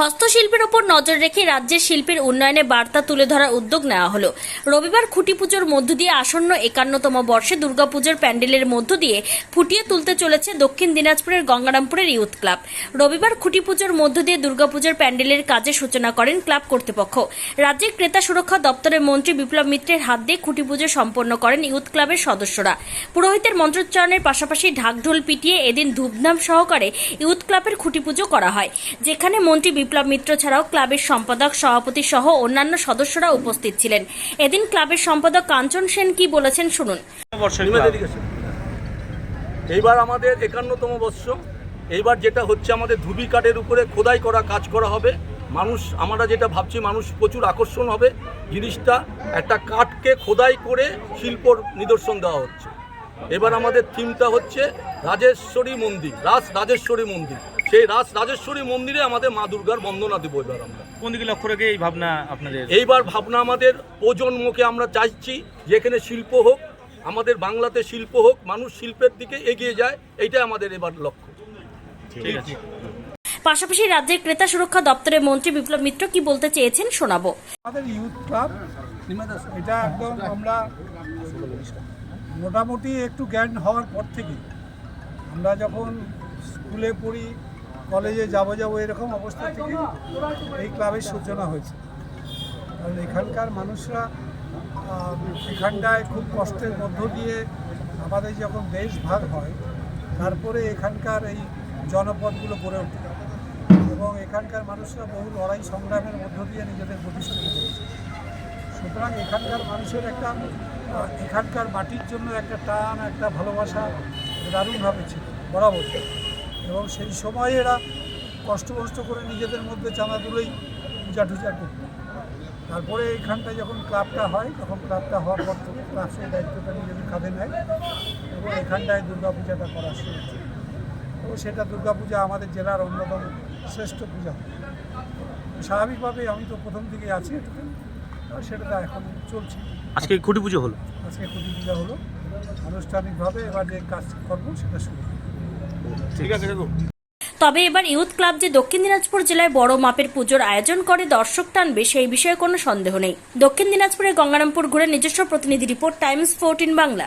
হস্তশিল্পের ওপর নজর রেখে রাজ্যের শিল্পের উন্নয়নে বার্তা তুলে ধরার উদ্যোগ নেওয়া হলো। রবিবার খুঁটি পুজোর মধ্য দিয়ে আসন্ন একান্নতম বর্ষে দুর্গাপুজোর প্যান্ডেলের মধ্য দিয়ে ফুটিয়ে তুলতে চলেছে দক্ষিণ দিনাজপুরের গঙ্গারামপুরের ইউথ ক্লাব। রবিবার খুঁটি পুজোর মধ্য দিয়ে দুর্গাপুজোর প্যান্ডেলের কাজে সূচনা করেন ক্লাব কর্তৃপক্ষ। রাজ্যের ক্রেতা সুরক্ষা দপ্তরের মন্ত্রী বিপ্লব মিত্রের হাত দিয়ে খুঁটি পুজো সম্পন্ন করেন ইউথ ক্লাবের সদস্যরা। পুরোহিতের মন্ত্রোচ্চারণের পাশাপাশি ঢাকঢোল পিটিয়ে এদিন ধূপধাম সহকারে ইউথ ক্লাবের খুঁটি পুজো করা হয়, যেখানে মন্ত্রী বিপ্লব মিত্র ছাড়াও ক্লাবের সম্পাদক, সভাপতি সহ অন্যান্য সদস্যরা উপস্থিত ছিলেন। এদিন ক্লাবের সম্পাদক কাঞ্চন সেন কি বলেছেন শুনুন। এইবার আমাদের একান্নতম বর্ষ এইবার যেটা হচ্ছে আমাদের ধুবি কাঠের উপরে খোদাই করা কাজ করা হবে। মানুষ, আমরা যেটা ভাবছি মানুষ প্রচুর আকর্ষণ হবে। জিনিসটা একটা কাঠকে খোদাই করে শিল্পর নিদর্শন দেওয়া হচ্ছে। এবার আমাদের থিমটা হচ্ছে রাজেশ্বরী মন্দির রাজ রাজেশ্বরী মন্দির। সেই রাজ রাজেশ্বরী মন্দিরে আমাদের মা দুর্গার বন্দনা দেবো এবার আমরা। কোন দিকে লক্ষ্য রেখে এই ভাবনা আপনাদের? এইবার ভাবনা আমাদের প্রজন্মকে আমরা চাইছি যেখানে শিল্প হোক আমাদের বাংলাতে শিল্প হোক মানুষ শিল্পের দিকে এগিয়ে যায় এইটাই আমাদের এবার লক্ষ্য। ঠিক আছে। পাশাপাশি রাজ্যের ক্রেতা সুরক্ষা দপ্তরের মন্ত্রী বিপ্লব মিত্র কি বলতে চেয়েছেন শোনাবো। আমাদের ইউথ ক্লাব এটা একদম আমরা মোটামুটি একটু জ্ঞান হওয়ার পর থেকেই। আমরা যখন স্কুলে পড়ি কলেজে যাব যাব এরকম অবস্থা থেকে এই ক্লাবের সূচনা হয়েছে। কারণ এখানকার মানুষরা এখানটায় খুব কষ্টের মধ্য দিয়ে আমাদের যখন দেশ ভাগ হয়, তারপরে এখানকার এই জনপদগুলো গড়ে ওঠে এবং এখানকার মানুষরা বহু লড়াই সংগ্রামের মধ্য দিয়ে নিজেদের প্রতিষ্ঠিত করেছে। সুতরাং এখানকার মানুষের একটা এখানকার মাটির জন্য একটা টান, একটা ভালোবাসা দারুণভাবে ছিল, বরাবর। এবং সেই সময় এরা কষ্ট কষ্ট করে নিজেদের মধ্যে চাঁদা তুলেই পূজা টুজা করত তারপরে এখানটায় যখন ক্লাবটা হয় তখন ক্লাবটা হওয়ার পর থেকে ক্লাব সেই দায়িত্বটা নিজেদের কাঁধে নেয় এবং এখানটায় দুর্গাপূজাটা করা শুরু হচ্ছে তো সেটা দুর্গাপূজা আমাদের জেলার অন্যতম শ্রেষ্ঠ পূজা। স্বাভাবিকভাবে আমি তো প্রথম দিকে আছি আর সেটা এখন চলছে। আজকে খুঁটি পুজো হলো? আজকে খুঁটি পূজা হলো। আনুষ্ঠানিকভাবে এবার যে কাজ করব সেটা শুরু। ঠিক আছে, কাকু। তবে এবার ইউথ ক্লাব যে দক্ষিণ দিনাজপুর জেলায় বড় মাপের পুজোর আয়োজন করে, দর্শক টানবে, সেই বিষয়ে কোনো সন্দেহ নেই। দক্ষিণ দিনাজপুরের গঙ্গারামপুর ঘুরে নিজস্ব প্রতিনিধি রিপোর্ট, টাইমস ফোরটিন বাংলা।